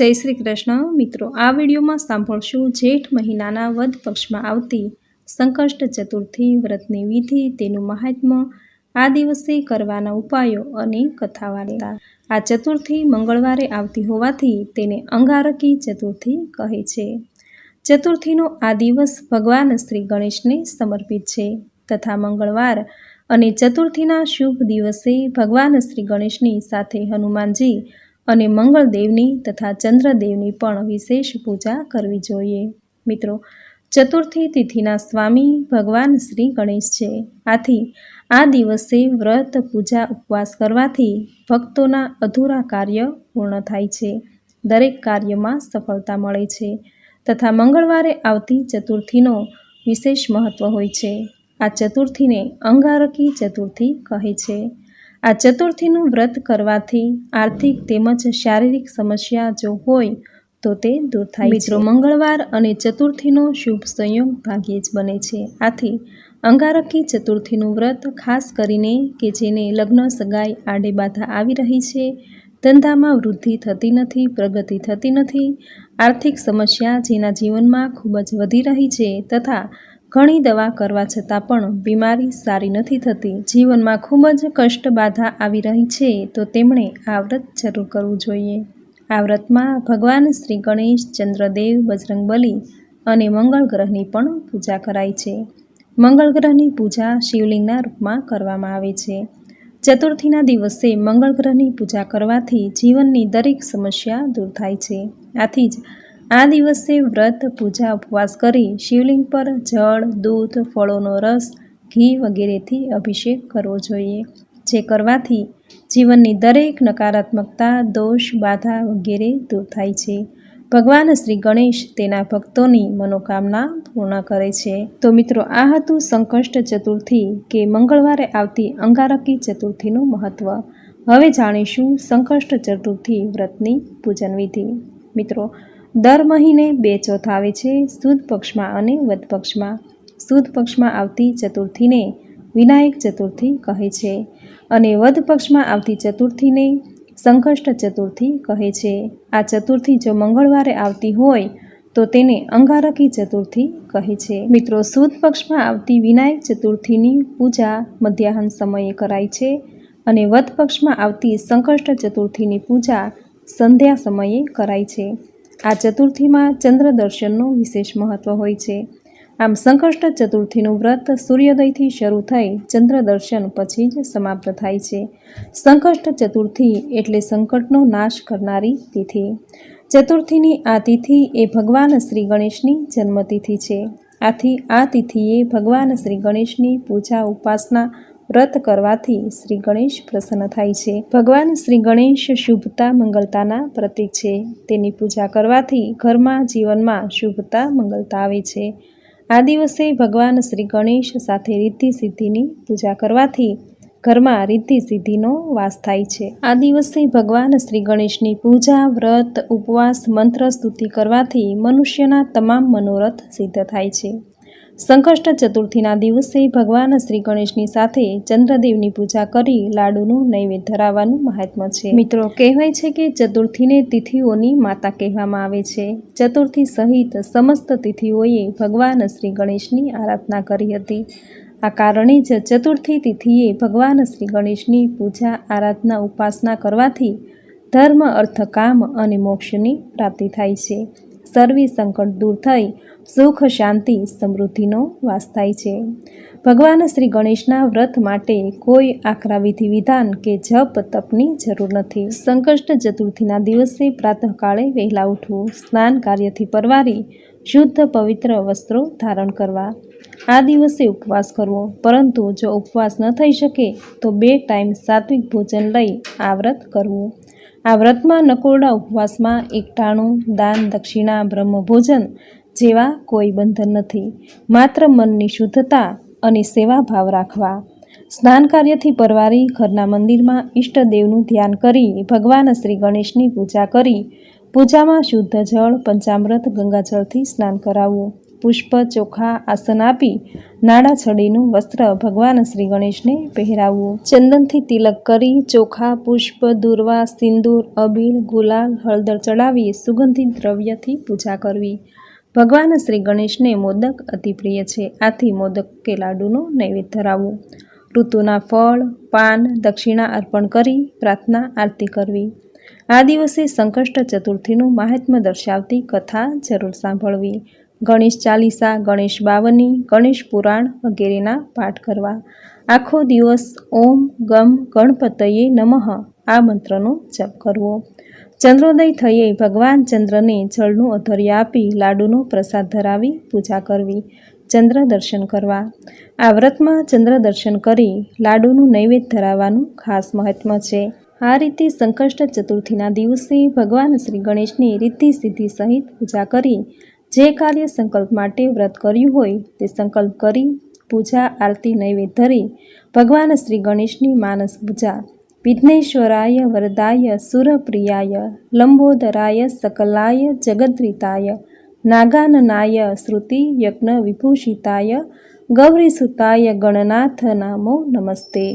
જય શ્રી કૃષ્ણ. મિત્રો, આ વિડીયોમાં સાંભળશું જેઠ મહિનાના વધ પક્ષમાં આવતી સંકષ્ટ ચતુર્થી વ્રતની વિધિ, તેનું મહાત્મ્ય, આ દિવસે કરવાના ઉપાયો અને કથા વાર્તા આ ચતુર્થી મંગળવારે આવતી હોવાથી તેને અંગારકી ચતુર્થી કહે છે. ચતુર્થીનો આ દિવસ ભગવાન શ્રી ગણેશને સમર્પિત છે. તથા મંગળવાર અને ચતુર્થીના શુભ દિવસે ભગવાન શ્રી ગણેશની સાથે હનુમાનજી અને મંગળદેવની તથા ચંદ્રદેવની પણ વિશેષ પૂજા કરવી જોઈએ. મિત્રો, ચતુર્થી તિથિના સ્વામી ભગવાન શ્રી ગણેશ છે. આથી આ દિવસે વ્રત, પૂજા, ઉપવાસ કરવાથી ભક્તોના અધૂરા કાર્ય પૂર્ણ થાય છે. દરેક કાર્યમાં સફળતા મળે છે તથા મંગળવારે આવતી ચતુર્થીનો વિશેષ મહત્વ હોય છે. આ ચતુર્થીને અંગારકી ચતુર્થી કહે છે. આ ચતુર્થીનું વ્રત કરવાથી આર્થિક તેમજ શારીરિક સમસ્યા જો હોય તો તે દૂર થાય મિત્રો મંગળવાર અને ચતુર્થીનો શુભ સંયોગ ભાગ્યે જ બને છે. આથી અંગારકી ચતુર્થીનું વ્રત ખાસ કરીને કે જેને લગ્ન સગાઈ આડે બાધા આવી રહી છે ધંધામાં વૃદ્ધિ થતી નથી પ્રગતિ થતી નથી આર્થિક સમસ્યા જેના જીવનમાં ખૂબ જ વધી રહી છે તથા ઘણી દવા કરવા છતાં પણ બીમારી સારી નથી થતી. જીવનમાં ખૂબ જ કષ્ટ બાધા આવી રહી છે, તો તેમણે આ વ્રત જરૂર કરવું જોઈએ. આ વ્રતમાં ભગવાન શ્રી ગણેશ, ચંદ્રદેવ બજરંગબલી અને મંગળ ગ્રહની પણ પૂજા કરાય છે. મંગળ ગ્રહની પૂજા શિવલિંગના રૂપમાં કરવામાં આવે છે. ચતુર્થીના દિવસે મંગળ ગ્રહની પૂજા કરવાથી જીવનની દરેક સમસ્યા દૂર થાય છે. આથી જ આ દિવસે વ્રત, પૂજા, ઉપવાસ કરી શિવલિંગ પર જળ, દૂધ, ફળોનો રસ, ઘી વગેરેથી અભિષેક કરવો જોઈએ, જે કરવાથી જીવનની દરેક નકારાત્મકતા, દોષ, બાધા વગેરે દૂર થાય છે. ભગવાન શ્રી ગણેશ તેના ભક્તોની મનોકામના પૂર્ણ કરે છે. તો મિત્રો, આ હતું સંકષ્ટ ચતુર્થી કે મંગળવારે આવતી અંગારકી ચતુર્થીનું મહત્વ. હવે જાણીશું સંકષ્ટ ચતુર્થી વ્રતની પૂજન વિધિ મિત્રો દર મહિને બે ચોથ આવે છે સુદ પક્ષમાં અને વદ પક્ષમાં. સુદ પક્ષમાં આવતી ચતુર્થીને વિનાયક ચતુર્થી કહે છે અને વદ પક્ષમાં આવતી ચતુર્થીને સંકષ્ટ ચતુર્થી કહે છે. આ ચતુર્થી જો મંગળવારે આવતી હોય તો તેને અંગારકી ચતુર્થી કહે છે. મિત્રો, સુદ પક્ષમાં આવતી વિનાયક ચતુર્થીની પૂજા મધ્યાહન સમયે કરાય છે અને વદ પક્ષમાં આવતી સંકષ્ટ ચતુર્થીની પૂજા સંધ્યા સમયે કરાય છે. આ ચતુર્થીમાં ચંદ્ર દર્શનનું વિશેષ મહત્વ હોય છે. આમ સંકષ્ટ ચતુર્થીનું વ્રત સૂર્યોદયથી શરૂ થઈ ચંદ્ર દર્શન પછી જ સમાપ્ત થાય છે. સંકષ્ટ ચતુર્થી એટલે સંકટનો નાશ કરનારી તિથિ. ચતુર્થીની આ તિથિ એ ભગવાન શ્રી ગણેશની જન્મતિથિ છે. આથી આ તિથિએ ભગવાન શ્રી ગણેશની પૂજા ઉપાસના વ્રત કરવાથી શ્રી ગણેશ પ્રસન્ન થાય છે. ભગવાન શ્રી ગણેશ શુભતા મંગલતાના પ્રતીક છે. તેની પૂજા કરવાથી ઘરમાં જીવનમાં શુભતા મંગલતા આવે છે. આ દિવસે ભગવાન શ્રી ગણેશ સાથે રિદ્ધિ સિદ્ધિની પૂજા કરવાથી ઘરમાં રિદ્ધિ સિદ્ધિનો વાસ થાય છે. આ દિવસે ભગવાન શ્રી ગણેશની પૂજા, વ્રત, ઉપવાસ, મંત્ર, સ્તુતિ કરવાથી મનુષ્યના તમામ મનોરથ સિદ્ધ થાય છે. સંકષ્ટ ચતુર્થીના દિવસે ભગવાન શ્રી ગણેશની સાથે ચંદ્રદેવની પૂજા કરી લાડુનું નૈવેદ્ય ધરાવવાનું મહાત્મ્ય છે. મિત્રો, કહેવાય છે કે ચતુર્થીને તિથિઓની માતા કહેવામાં આવે છે. ચતુર્થી સહિત સમસ્ત તિથિઓએ ભગવાન શ્રી ગણેશની આરાધના કરી હતી. આ કારણે જ ચતુર્થી તિથિએ ભગવાન શ્રી ગણેશની પૂજા, આરાધના, ઉપાસના કરવાથી ધર્મ અર્થ કામ અને મોક્ષની પ્રાપ્તિ થાય છે. સર્વી સંકટ દૂર થઈ સુખ, શાંતિ, સમૃદ્ધિનો વાસ થાય છે. ભગવાન શ્રી ગણેશના વ્રત માટે કોઈ આકરા વિધિ, વિધાન કે જપ, તપની જરૂર નથી. સંકષ્ટ ચતુર્થીના દિવસે પ્રાતઃકાળે વહેલા ઉઠવું, સ્નાન કાર્યથી પરવારી, શુદ્ધ, પવિત્ર વસ્ત્રો ધારણ કરવા. આ દિવસે ઉપવાસ કરવો. પરંતુ જો ઉપવાસ ન થઈ શકે, તો બે ટાઈમ સાત્વિક ભોજન લઈ આ વ્રત કરવું. આ વ્રતમાં નકોરડા ઉપવાસમાં એકટાણું, દાન, દક્ષિણા બ્રહ્મભોજન જેવા કોઈ બંધન નથી. માત્ર મનની શુદ્ધતા અને સેવા ભાવ રાખવા. સ્નાન કાર્યથી પરવારી ઘરના મંદિરમાં ઈષ્ટદેવનું ધ્યાન કરી ભગવાન શ્રી ગણેશની પૂજા કરી. પૂજામાં શુદ્ધ જળ, પંચામૃત, ગંગાજળથી સ્નાન કરાવવું. પુષ્પ, ચોખા, આસન આપી નાડા છડીનું વસ્ત્ર ભગવાન શ્રી ગણેશને પહેરાવવું. ચંદનથી તિલક કરી ચોખા, પુષ્પ, દુર્વા, સિંદૂર, અબીલ, ગુલાલ, હળદર ચડાવી સુગંધિત દ્રવ્યથી પૂજા કરવી. ભગવાન શ્રી ગણેશને મોદક અતિ પ્રિય છે. આથી મોદક કે લાડુનો નૈવેદ્ય ધરાવવું ઋતુના ફળ, પાન, દક્ષિણા અર્પણ કરી, પ્રાર્થના, આરતી કરવી. આ દિવસે સંકષ્ટ ચતુર્થીનું મહાત્મ્ય દર્શાવતી કથા જરૂર સાંભળવી. ગણેશ ચાલીસા, ગણેશ બાવની, ગણેશ પુરાણ વગેરેના પાઠ કરવા. આખો દિવસ ઓમ ગમ ગણપતયે નમઃ આ મંત્રનો જપ કરવો. ચંદ્રોદય થયે ભગવાન ચંદ્રને જળનું અધર્ય આપી લાડુનો પ્રસાદ ધરાવી પૂજા કરવી, ચંદ્ર દર્શન કરવા. આ વ્રતમાં ચંદ્ર દર્શન કરી લાડુનું નૈવેદ્ય ધરાવવાનું ખાસ મહત્વ છે. આ રીતે સંકષ્ટ ચતુર્થીના દિવસે ભગવાન શ્રી ગણેશની રીતિ સિદ્ધિ સહિત પૂજા કરી, જે કાર્ય સંકલ્પ માટે વ્રત કર્યું હોય તે સંકલ્પ કરી પૂજા, આરતી, નૈવેદ્ય ધરી ભગવાન શ્રી ગણેશની માનસ પૂજા વિઘ્નેશ્વરાય વરદાય સુરપ્રિયાય લંબોદરાય સકલાય જગદ્રિતાય નાગાનનાય શ્રુતિ યજ્ઞ વિભૂષિતાય ગૌરીસુતાય ગણનાથ નામો નમસ્તે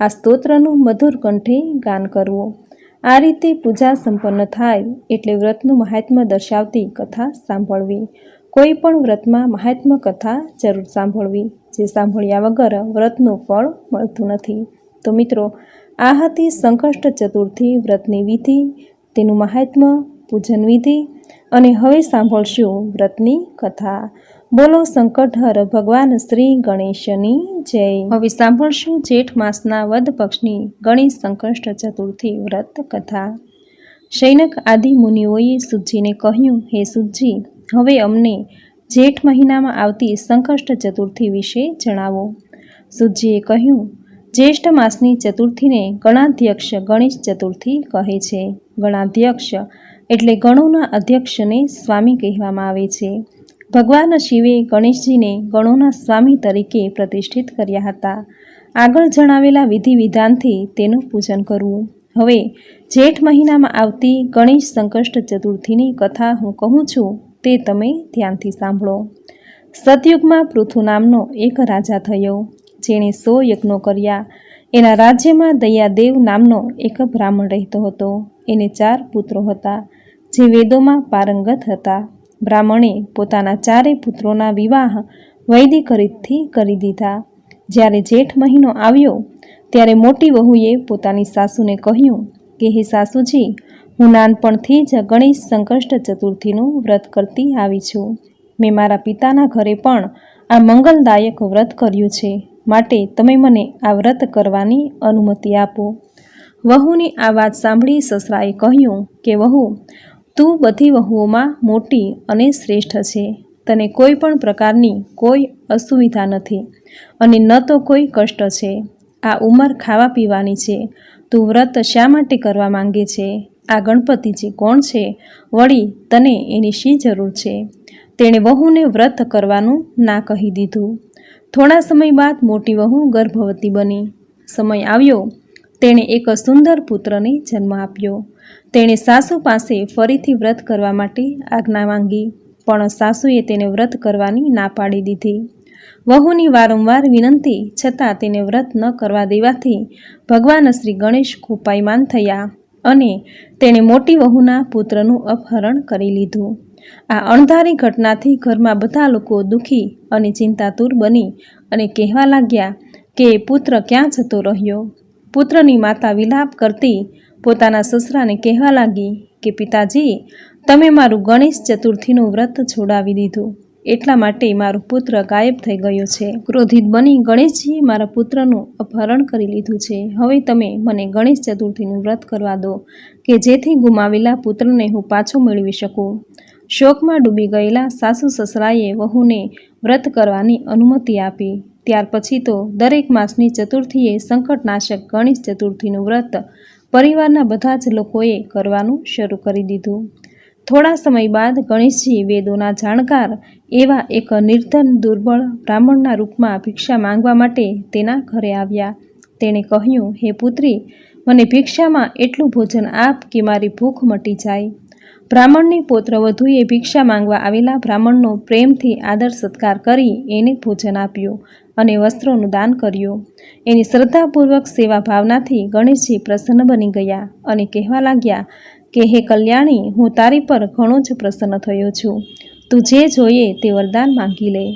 આ સ્તોત્રનું મધુર કંઠે ગાન કરવું। આ રીતે પૂજા સંપન્ન થાય એટલે વ્રતનું મહાત્મ્ય દર્શાવતી કથા સાંભળવી। કોઈ પણ વ્રતમાં મહાત્મ્ય કથા જરૂર સાંભળવી, જે સાંભળ્યા વગર વ્રતનું ફળ મળતું નથી। તો મિત્રો, આ હતી સંકષ્ટ ચતુર્થી વ્રતની વિધિ, તેનું મહાત્મ્ય પૂજન વિધિ અને હવે સાંભળશું વ્રતની કથા. બોલો સંકટહર ભગવાન શ્રી ગણેશની જય. હવે સાંભળશું જેઠ માસના વદ પક્ષની ગણેશ સંકષ્ટ ચતુર્થી વ્રત કથા. શૈનક આદિ મુનિઓએ સુજીને કહ્યું, હે સુજી, હવે અમને જેઠ મહિનામાં આવતી સંકષ્ટ ચતુર્થી વિશે જણાવો. સુજીએ કહ્યું જ્યેષ્ઠ માસની ચતુર્થીને ગણાધ્યક્ષ ગણેશ ચતુર્થી કહે છે. ગણાધ્યક્ષ એટલે ગણોના અધ્યક્ષને સ્વામી કહેવામાં આવે છે. ભગવાન શિવે ગણેશજીને ગણોના સ્વામી તરીકે પ્રતિષ્ઠિત કર્યા હતા. આગળ જણાવેલા વિધિ વિધાનથી તેનું પૂજન કરવું. હવે, જેઠ મહિનામાં આવતી ગણેશ સંકષ્ટ ચતુર્થીની કથા હું કહું છું, તે તમે ધ્યાનથી સાંભળો. સતયુગમાં પૃથુ નામનો એક રાજા થયો. જેણે સો યજ્ઞો કર્યા. એના રાજ્યમાં દયાદેવ નામનો એક બ્રાહ્મણ રહેતો હતો. એને ચાર પુત્રો હતા, જે વેદોમાં પારંગત હતા. બ્રાહ્મણે પોતાના ચારેય પુત્રોના વિવાહ વૈદિક રીતથી કરી દીધા. જ્યારે જેઠ મહિનો આવ્યો, ત્યારે મોટી વહુએ પોતાની સાસુને કહ્યું કે, હે સાસુજી, હું નાનપણથી જ ગણેશ સંકષ્ટ ચતુર્થીનું વ્રત કરતી આવી છું. મેં મારા પિતાના ઘરે પણ આ મંગલદાયક વ્રત કર્યું છે. માટે તમે મને આ વ્રત કરવાની અનુમતિ આપો. વહુની આ વાત સાંભળી સસરાએ કહ્યું કે, વહુ, તું બધી વહુઓમાં મોટી અને શ્રેષ્ઠ છે. તને કોઈ પણ પ્રકારની કોઈ અસુવિધા નથી અને ન તો કોઈ કષ્ટ છે. આ ઉંમર ખાવા પીવાની છે. તું વ્રત શા માટે કરવા માંગે છે? આ ગણપતિજી કોણ છે? વળી તને એની શી જરૂર છે? તેણે વહુને વ્રત કરવાનું ના કહી દીધું. થોડા સમય બાદ મોટી વહુ ગર્ભવતી બની. સમય આવ્યો, તેણે એક સુંદર પુત્રને જન્મ આપ્યો. તેણે સાસુ પાસે ફરીથી વ્રત કરવા માટે આજ્ઞા માંગી, પણ સાસુએ તેને વ્રત કરવાની ના પાડી દીધી. વહુની વારંવાર વિનંતી છતાં તેને વ્રત ન કરવા દેવાથી ભગવાન શ્રી ગણેશ કૃપાયમાન થયા અને તેણે મોટી વહુના પુત્રનું અપહરણ કરી લીધું. આ અણધારી ઘટનાથી ઘરમાં બધા લોકો દુઃખી અને ચિંતાતુર બની અને કહેવા લાગ્યા કે પુત્ર ક્યાં જતો રહ્યો? પુત્રની માતા વિલાપ કરતી પોતાના સસરાને કહેવા લાગી કે, પિતાજી, તમે મારું ગણેશ ચતુર્થીનું વ્રત છોડાવી દીધું. એટલા માટે મારો પુત્ર ગાયબ થઈ ગયો છે. ક્રોધિત બની ગણેશજીએ મારા પુત્રનું અપહરણ કરી લીધું છે. હવે તમે મને ગણેશ ચતુર્થીનું વ્રત કરવા દો, કે જેથી ગુમાવેલા પુત્રને હું પાછો મેળવી શકું. શોકમાં ડૂબી ગયેલા સાસુ સસરાએ વહુને વ્રત કરવાની અનુમતિ આપી. ત્યાર પછી તો દરેક માસની ચતુર્થીએ સંકટનાશક ગણેશ ચતુર્થીનું વ્રત પરિવારના બધા જ લોકોએ કરવાનું શરૂ કરી દીધું. થોડા સમય બાદ ગણેશજી વેદોના જાણકાર એવા એક નિર્ધન, દુર્બળ બ્રાહ્મણના રૂપમાં ભિક્ષા માંગવા માટે તેના ઘરે આવ્યા. તેણે કહ્યું, હે પુત્રી, મને ભિક્ષામાં એટલું ભોજન આપ કે મારી ભૂખ મટી જાય. બ્રાહ્મણની પુત્રવધુએ ભિક્ષા માંગવા આવેલા બ્રાહ્મણનો પ્રેમથી આદર સત્કાર કરી એને ભોજન આપ્યું અને વસ્ત્રોનું દાન કર્યું. એની શ્રદ્ધાપૂર્વક સેવા ભાવનાથી ગણેશજી પ્રસન્ન બની ગયા અને કહેવા લાગ્યા કે, હે કલ્યાણી, હું તારી પર ઘણો જ પ્રસન્ન થયો છું. તું જે જોઈએ તે વરદાન માંગી લે.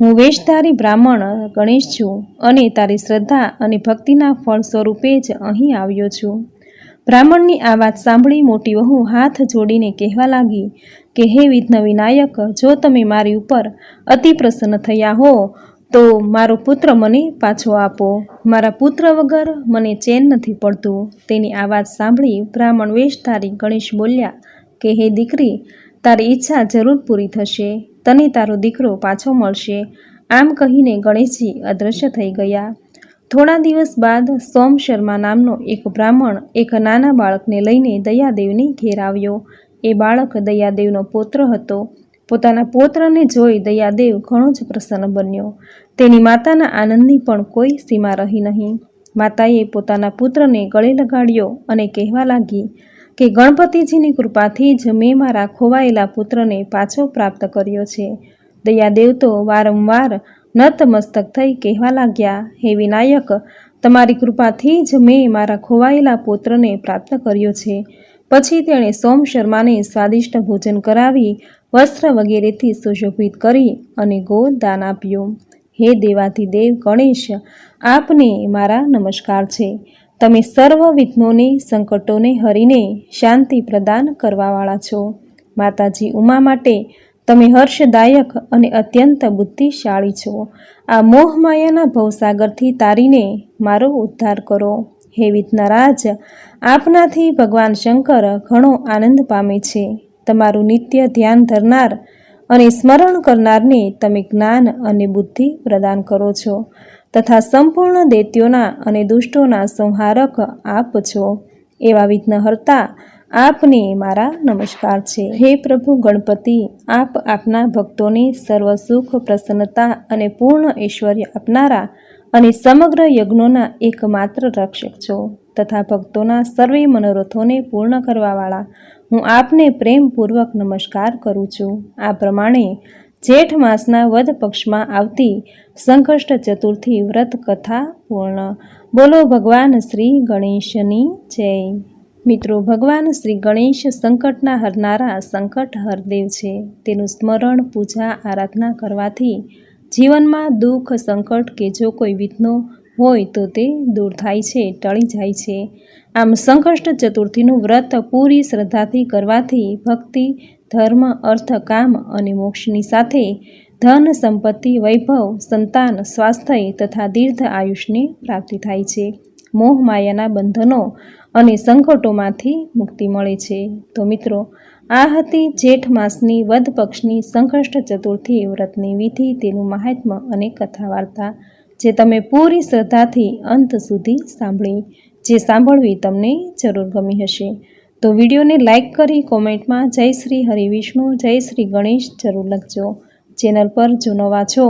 હું વેશધારી બ્રાહ્મણ ગણેશ છું અને તારી શ્રદ્ધા અને ભક્તિના ફળ સ્વરૂપે જ અહીં આવ્યો છું. બ્રાહ્મણની આ વાત સાંભળી મોટી વહુ હાથ જોડીને કહેવા લાગી કે, હે વિઘ્ન વિનાયક જો તમે મારી ઉપર અતિ પ્રસન્ન થયા હો, તો મારો પુત્ર મને પાછો આપો. મારા પુત્ર વગર મને ચેન નથી પડતું. તેની આ વાત સાંભળી બ્રાહ્મણ વેશધારી ગણેશ બોલ્યા કે, હે દીકરી, તારી ઈચ્છા જરૂર પૂરી થશે. તને તારો દીકરો પાછો મળશે. આમ કહીને ગણેશજી અદૃશ્ય થઈ ગયા. થોડા દિવસ બાદ સોમ શર્મા નામનો એક બ્રાહ્મણ એક નાના બાળકને લઈને દયાદેવની ઘેર આવ્યો. એ બાળક દયાદેવનો પુત્ર હતો. પોતાના પુત્રને જોઈ દયાદેવ ઘણો જ પ્રસન્ન બન્યો. તેની માતાના આનંદની પણ કોઈ સીમા રહી નહીં. માતાએ પોતાના પુત્રને ગળે લગાડ્યો અને કહેવા લાગી કે ગણપતિજીની કૃપાથી જ મેં મારા ખોવાયેલા પુત્રને પાછો પ્રાપ્ત કર્યો છે. દયાદેવ તો વારંવાર નતમસ્તક થઈ કહેવા લાગ્યા, હે વિનાયક, તમારી કૃપાથી જ મેં મારા ખોવાયેલા પુત્રને પ્રાપ્ત કર્યો છે. પછી તેણે સોમ શર્માને સ્વાદિષ્ટ ભોજન કરાવી, વસ્ત્ર વગેરેથી સુશોભિત કરી અને ગો દાન આપ્યું. હે દેવાધિદેવ ગણેશ, આપને મારા નમસ્કાર છે. તમે સર્વ વિઘ્નોને, સંકટોને હરીને શાંતિ પ્રદાન કરવાવાળા છો. માતાજી ઉમા માટે તમે હર્ષદાયક અને અત્યંત બુદ્ધિશાળી છો. આ મોહમાયાના ભવસાગરથી તારીને મારો ઉદ્ધાર કરો. હે વિઘ્નરાજ, આપનાથી ભગવાન શંકર ઘણો આનંદ પામે છે. તમારું નિત્ય ધ્યાન ધરનાર અને સ્મરણ કરનારને તમે જ્ઞાન અને બુદ્ધિ પ્રદાન કરો છો તથા સંપૂર્ણ દૈત્યોના અને દુષ્ટોના સંહારક આપ છો. એવા વિઘ્નહર્તા આપને મારા નમસ્કાર છે. હે પ્રભુ ગણપતિ, આપ આપના ભક્તોને સર્વ સુખ, પ્રસન્નતા અને પૂર્ણ ઐશ્વર્ય આપનારા અને સમગ્ર યજ્ઞોના એકમાત્ર રક્ષક છો તથા ભક્તોના સર્વે મનોરથોને પૂર્ણ કરવાવાળા. હું આપને પ્રેમપૂર્વક નમસ્કાર કરું છું. આ પ્રમાણે જેઠ માસના વધ પક્ષમાં આવતી સંકષ્ટ ચતુર્થી વ્રત કથા પૂર્ણ. બોલો ભગવાન શ્રી ગણેશની જય. મિત્રો, ભગવાન શ્રી ગણેશ સંકટના હરનારા સંકટ હરદેવ છે. તેનું સ્મરણ, પૂજા, આરાધના કરવાથી જીવનમાં દુઃખ, સંકટ કે જો કોઈ વિઘ્નો હોય તો તે દૂર થાય છે, ટળી જાય છે. આમ સંકષ્ટ ચતુર્થીનું વ્રત પૂરી શ્રદ્ધાથી કરવાથી ભક્તિ, ધર્મ, અર્થ, કામ અને મોક્ષની સાથે ધન, સંપત્તિ, વૈભવ, સંતાન, સ્વાસ્થ્ય તથા દીર્ઘ આયુષ્યની પ્રાપ્તિ થાય છે. મોહ માયાના બંધનો અને સંકટોમાંથી મુક્તિ મળે છે. તો મિત્રો, આ હતી જેઠ માસની વધ પક્ષની સંકષ્ટ ચતુર્થી વ્રતની વિધિ, તેનું મહાત્મ્ય અને કથા વાર્તા જે તમે પૂરી શ્રદ્ધાથી અંત સુધી સાંભળી, જે સાંભળવી તમને જરૂર ગમી હશે. તો વિડીયોને લાઇક કરી કોમેન્ટમાં જય શ્રી હરિવિષ્ણુ જય શ્રી ગણેશ જરૂર લખજો. ચેનલ પર જો નવા છો,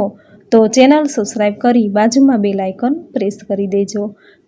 તો ચેનલ સબસ્ક્રાઈબ કરી બાજુમાં બે લાઇકન પ્રેસ કરી દેજો.